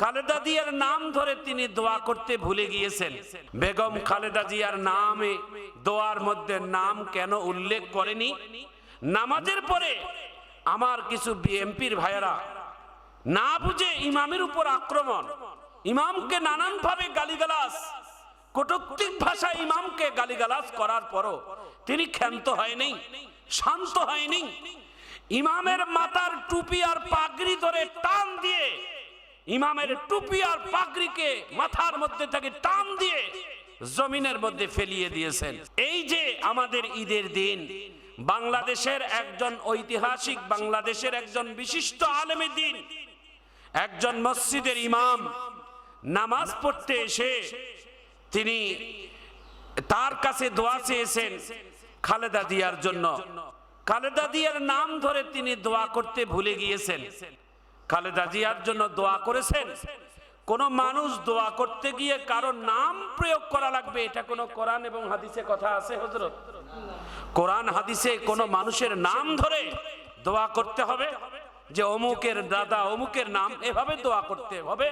খালেদা জিয়ার নাম ধরে তিনি দোয়া করতে ভুলে গিয়েছেন। বেগম খালেদা জিয়ার নামে দোয়ার মধ্যে নাম কেন উল্লেখ করেনি? নামাজের পরে আমার কিছু বিএমপির ভাইয়েরা না বুঝে ইমামের উপর আক্রমণ, ইমামকে নানানভাবে গালিগালাস কটুক্তিক ভাষায় ইমামকে গালিগালাজ করার পরও তিনি ক্ষান্ত হয়নি, শান্ত হয়নি। ইমামের মাথার টুপি আর পাগড়ি ধরে টান দিয়ে ইমামের টুপি আর পাগড়িকে মাথার মধ্যে থেকে টান দিয়ে জমিনের মধ্যে ফেলিয়ে দিয়েছেন। এই যে আমাদের ঈদের দিন, বাংলাদেশের একজন ঐতিহাসিক, বাংলাদেশের একজন বিশিষ্ট আলেমী দিন, একজন মসজিদের ইমাম, নামাজ পড়তে এসে তিনি তার কাছে দোয়া চেয়েছেন খালেদা দিয়ার জন্য। খালেদা দিয়ার নাম ধরে তিনি দোয়া করতে ভুলে গিয়েছেন। খালেদা জিয়ার জন্য দোয়া করেছেন। কোন মানুষ দোয়া করতে গিয়ে কারও নাম প্রয়োগ করা লাগবে, এটা কোনো কোরআন এবং হাদিসে কথা আছে হজরত কোরআন, হাদিসে কোনো মানুষের নাম ধরে দোয়া করতে হবে, যে অমুকের দাদা, অমুকের নাম, এভাবে দোয়া করতে হবে।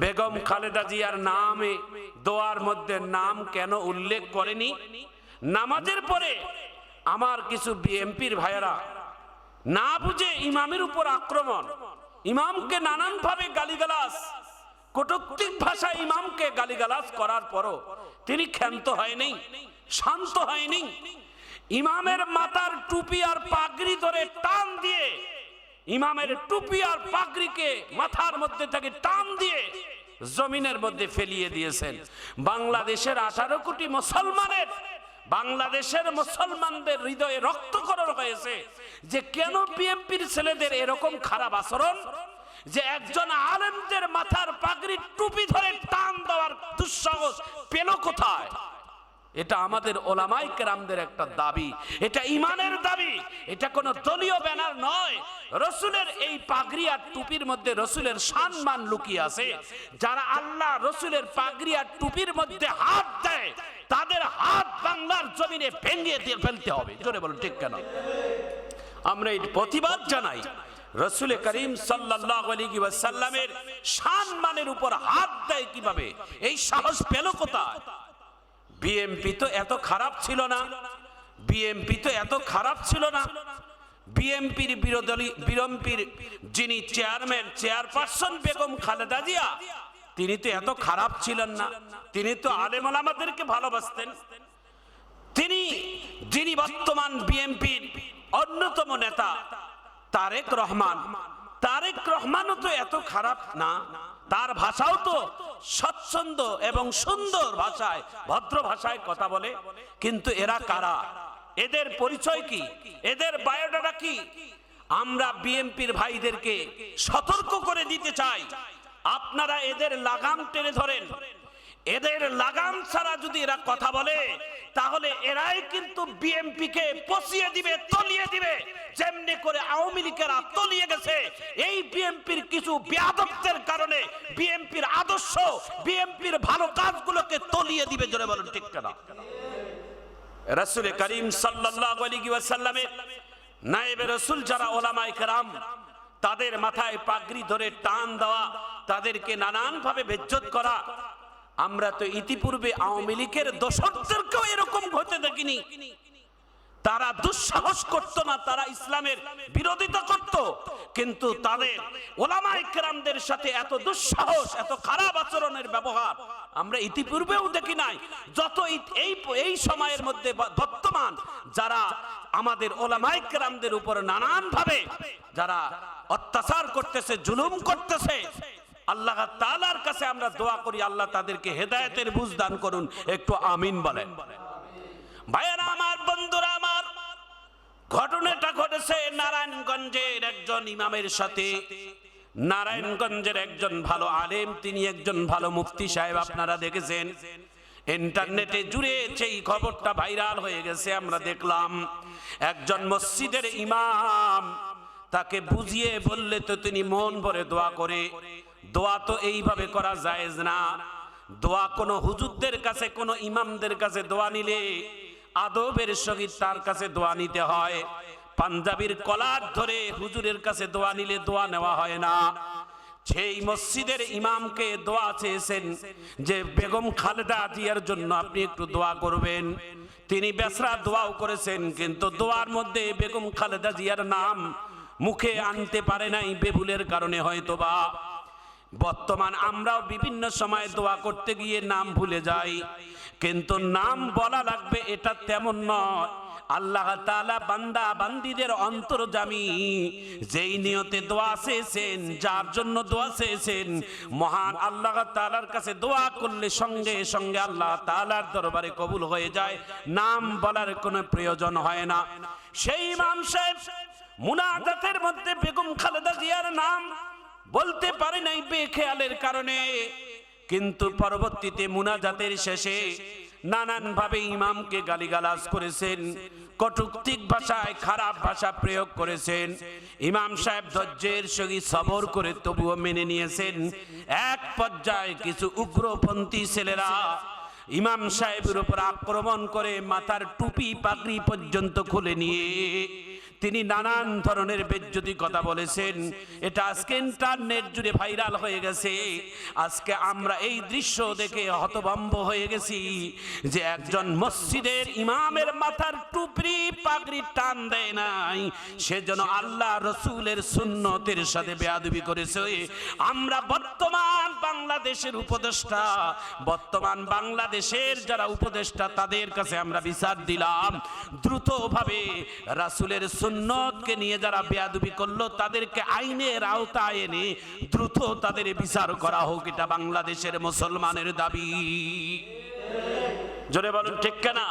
বেগম খালেদা জিয়ার নামে দোয়ার মধ্যে নাম কেন উল্লেখ করেনি? নামাজের পরে আমার কিছু বিএমপির ভাইয়েরা, না বুঝে ইমামের উপর আক্রমণ ইমামকে নানানভাবে গালিগালাজ কটুক্তিক ভাষায় ইমামকে গালিগালাজ করার পরও তিনি ক্ষান্ত হয়নি, শান্ত হয়নি। ইমামের মাথার টুপি আর পাগড়ি ধরে টান দিয়ে, ইমামের টুপি আর পাগড়িকে মাথার মধ্যে থেকে টান দিয়ে জমিনের মধ্যে ফেলিয়ে দিয়েছেন। বাংলাদেশের আঠারো কোটি মুসলমানের বাংলাদেশের মুসলমানদের হৃদয়ে রক্তকরণ হয়েছে যে কেন বিএমপির ছেলেদের এরকম খারাপ আচরণ? যে একজন আলেমদের মাথার পাগড়ি টুপি ধরে টান দেওয়ার দুঃসাহস পেল কোথায়? এটা আমাদের ওলামাই কেরামদের একটা দাবি। এটা ইমানের দাবি। এটা কোনো দলীয় ব্যানার নয়। রসুলের এই পাগড়ি আর টুপির মধ্যে রসুলের সম্মান লুকিয়ে আছে। যারা আল্লাহ রসুলের পাগড়ি আর টুপির মধ্যে হাত দেয়, তাদের হাত বাংলার জমিনে ভেঙে দিয়ে ফেলতে হবে। জোরে বলুন, ঠিক কেন? আমরা এই প্রতিবাদ জানাই রসুল করিম সাল্লাল্লাহু আলাইহি ওয়াসাল্লামের সম্মানের উপর হাত দেয় কীভাবে? এই সাহস পেল কোথায়? বিএমপি তো এত খারাপ ছিল না। বিএমপি তো এত খারাপ ছিল না। বিএমপির বিরোধী বিএমপির যিনি চেয়ারম্যান, চেয়ারপারসন বেগম খালেদা জিয়া, তিনি তো এত খারাপ ছিলেন না। তিনি তো আলেম আমাদেরকে ভালোবাসতেন। তিনি যিনি বর্তমান বিএমপির অন্যতম নেতা, তারেক রহমান। তারেক রহমানও তো এত খারাপ না। তার ভাষাও তো স্বচ্ছন্দ এবং সুন্দর ভাষায়, ভদ্র ভাষায় কথা বলে। কিন্তু এরা কারা? এদের পরিচয় কি? এদের বায়োডাটা কি? আমরা বিএনপির ভাইদেরকে সতর্ক করে দিতে চাই। আপনারা এদের লাগাম টেনে ধরেন। এদের লাগাম ছাড়া যদি এরা কথা বলে তাহলে এরাই কিন্তু বিএমপি কে পচিয়ে দিবে, তলিয়ে দিবে। যেমনি করে আওয়ামী লীগেরা তলিয়ে গেছে, এই বিএমপির কিছু বেয়াদত্বের কারণে বিএমপির আদর্শ বিএমপির ভালো কাজগুলোকে তলিয়ে দিবে, জোরে বলুন, ঠিক কেনা? রাসূল করিম সাল্লাল্লাহু আলাইহি ওয়াসাল্লামের নায়েবে রাসূল যারা ওলামায়ে কেরাম, তাদের মাথায় পাগড়ি ধরে টান দেওয়া, তাদেরকে নানান ভাবে বেজ্জত করা আমরা তো ইতিপূর্বে আওয়ামী লীগের দোষরদেরকেও এরকম হতে দেখিনি। তারা দুঃসাহস করত না, তারা ইসলামের বিরোধিতা করত। কিন্তু তাদের ওলামাই কেরামদের সাথে এত দুঃসাহস, এত খারাপ আচরণের ব্যবহার আমরা ইতিপূর্বেও দেখি নাই। যত এই এই সময়ের মধ্যে বর্তমান যারা আমাদের ওলামাই কেরামদের উপর নানান ভাবে যারা অত্যাচার করতেছে, জুলুম করতেছে আল্লাহ তালার কাছে আমরা দোয়া করি, আল্লাহ তাদেরকে হেদায়েতের বুঝ দান করুন। একটু আমিন বলেন। ভাইয়েরা আমার, বন্ধুরা আমার, ঘটনাটা ঘটেছে নারায়ণগঞ্জের একজন ইমামের সাথে। নারায়ণগঞ্জের একজন ভালো আলেম, তিনি একজন ভালো মুফতি সাহেব, আপনারা দেখেছেন। ইন্টারনেটে জুড়ে সেই খবরটা ভাইরাল হয়ে গেছে, আমরা দেখলাম একজন মসজিদের ইমাম, তাকে বুঝিয়ে বললে তো তিনি মন ভরে দোয়া করে। দোয়া তো এইভাবে করা জায়েজ না। দোয়া কোনো হুজুরদের কাছে, কোনো ইমামদের কাছে দোয়া নিলে আদবের সহিত তার কাছে দোয়া নিতে হয়। পাঞ্জাবির কলার ধরে হুজুরের কাছে দোয়া নিলে দোয়া নেওয়া হয় না। সেই মসজিদের ইমামকে দোয়া চেয়েছেন যে, বেগম খালেদা জিয়ার জন্য আপনি একটু দোয়া করবেন। তিনি বেসরা দোয়াও করেছেন, কিন্তু দোয়ার মধ্যে বেগম খালেদা জিয়ার নাম মুখে আনতে পারে নাই, বেবুলের কারণে হয়তো বা বর্তমান আমরাও বিভিন্ন সময় দোয়া করতে গিয়ে নাম ভুলে যাই। কিন্তু নাম বলা লাগবে এটা তেমন নয়। আল্লাহ তাআলা বান্দা বান্দিদের অন্তর্জামী যেই নিয়তে দোয়া চেয়েছেন, যার জন্য দোয়া চেয়েছেন, মহান আল্লাহ তালার কাছে দোয়া করলে সঙ্গে সঙ্গে আল্লাহ তালার দরবারে কবুল হয়ে যায়। নাম বলার কোনো প্রয়োজন হয় না। সেই ইমাম সাহেব মুনাজাতের মধ্যে বেগম খালেদা জিয়ার নাম বলতে পারে নাই বেখেয়ালের কারণে। কিন্তু পরবর্তীতে মুনাজাতের শেষে নানান ভাবে ইমামকে গালিগালাজ করেছেন, কটুক্তিক ভাষায় খারাপ ভাষা প্রয়োগ করেছেন। ইমাম সাহেব ধৈর্যের সঙ্গে সবর করে তবুও মেনে নিয়েছেন। এক পর্যায়ে কিছু উগ্রপন্থী ছেলেরা ইমাম সাহেবের উপর আক্রমণ করে মাথার টুপি পাগড়ি পর্যন্ত খুলে নিয়ে তিনি নানান ধরনের বেজ্জতি কথা বলেছেন। এটা আজকে ইন্টারনেট জুড়ে ভাইরাল হয়ে গেছে। আজকে আমরা এই দৃশ্য দেখে হতভম্ব হয়ে গেছি যে একজন মসজিদের ইমামের মাথার টুপরি পাগড়ি টান দেয় নাই। সেজন্য আল্লাহ রসুলের সুন্নতের সাথে বেয়াদবি করেছে। আমরা বর্তমান বাংলাদেশের উপদেষ্টা, বর্তমান বাংলাদেশের যারা উপদেষ্টা, তাদের কাছে আমরা বিচার দিলাম। দ্রুতভাবে রাসুলের সুন্নতকে নিয়ে যারা বেয়াদবি করল, তাদেরকে আইনের আওতায় এনে দ্রুত তাদের বিচার করা হোক, এটা বাংলাদেশের মুসলমানের দাবি। জোরে বলুন, ঠিক কেনা?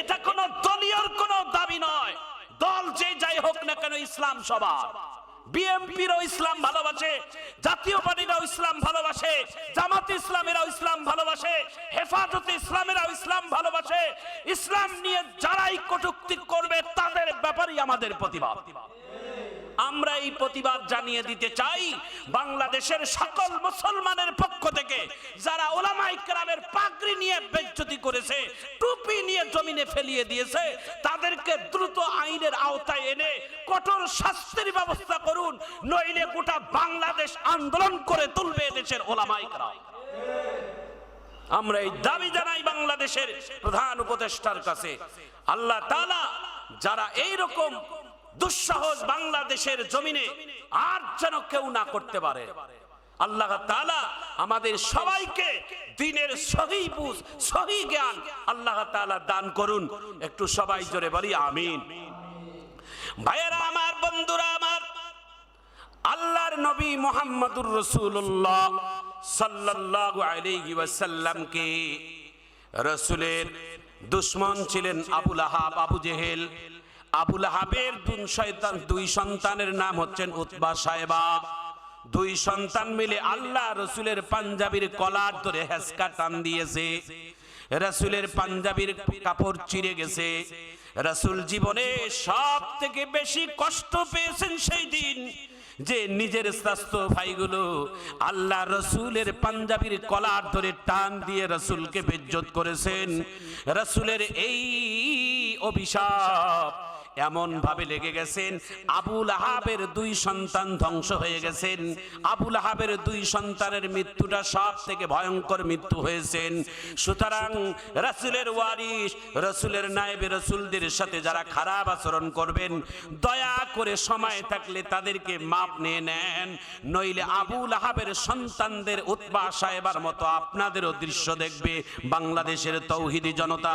এটা কোনো দলীয় কোনো দাবি নয়। দল যে যাই হোক না কেন, ইসলাম সবার। ইসলাম ভালোবাসে, জাতীয় পার্টিরাও ইসলাম ভালোবাসে, জামাত ইসলামেরাও ইসলাম ভালোবাসে, হেফাজত ইসলামেরাও ইসলাম ভালোবাসে। ইসলাম নিয়ে যারাই কটুক্তি ব্যাপারেই আমাদের প্রতিবাদ। আমরা এই প্রতিবাদ জানিয়ে দিতে চাই, বাংলাদেশের সকল মুসলমানের পক্ষ থেকে, যারা ওলামাই কেরামের পাগড়ি নিয়ে বেজ্জতি করেছে, টুপি নিয়ে জমিনে ফেলিয়ে দিয়েছে, তাদেরকে দ্রুত আইনের আওতায় এনে কঠোর শাস্তির ব্যবস্থা করুন, নইলে গোটা বাংলাদেশ আন্দোলন করে তুলবে দেশের ওলামাই কেরাম। আমরা এই দাবি জানাই বাংলাদেশের প্রধান উপদেষ্টার কাছে। আল্লাহ তাআলা যারা এই রকম দুঃসাহস বাংলাদেশের জমিনে আর যেন কেউ না করতে পারে। আল্লাহ তাআলা আমাদের সবাইকে দিনের সহি বুঝ, সহি জ্ঞান আল্লাহ তাআলা দান করুন। একটু সবাই জোরে বলি, আমিন। ভাইয়েরা আমার, বন্ধুরা আমার, আল্লাহর নবী মোহাম্মদুর রসুল্লাহ সাল্লাল্লাহু আলাইহি ওয়াসাল্লামকে রসুলের দুশ্মন ছিলেন আবুল আহাব, আবু জেহেল। আবুল আহাবের দুই শয়তান, দুই সন্তানের নাম হচ্ছেন উতবা সাহেবা। দুই সন্তান মিলে আল্লাহ রসুলের পাঞ্জাবির কলার ধরে হেসকা টান দিয়েছে। রসুলের পাঞ্জাবির কাপড় চিরে গেছে। রসুল জীবনে সব থেকে বেশি কষ্ট পেয়েছেন সেই দিন। যে নিজের স্বাস্থ্য ভাইগুলো আল্লাহ রসুলের পাঞ্জাবির কলার ধরে টান দিয়ে রসুলকে বেজ্জত করেছেন। রসুলের এই অভিশাপ এমন ভাবে লেগে গেছেন আবুল আহাবের দুই সন্তান ধ্বংস হয়ে গেছেন। আবুল আহাবের দুই সন্তানের মৃত্যুটা সব থেকে ভয়ঙ্কর মৃত্যু হয়েছেন। সুতরাং রাসুলের ওয়ারিস রসুলের নায়েবে রসুলদের সাথে যারা খারাপ আচরণ করবেন, দয়া করে সময় থাকলে তাদেরকে মাপ নিয়ে নেন। নইলে আবুল আহাবের সন্তানদের উৎবা সাহেবার মতো আপনাদেরও দৃশ্য দেখবে বাংলাদেশের তৌহিদি জনতা।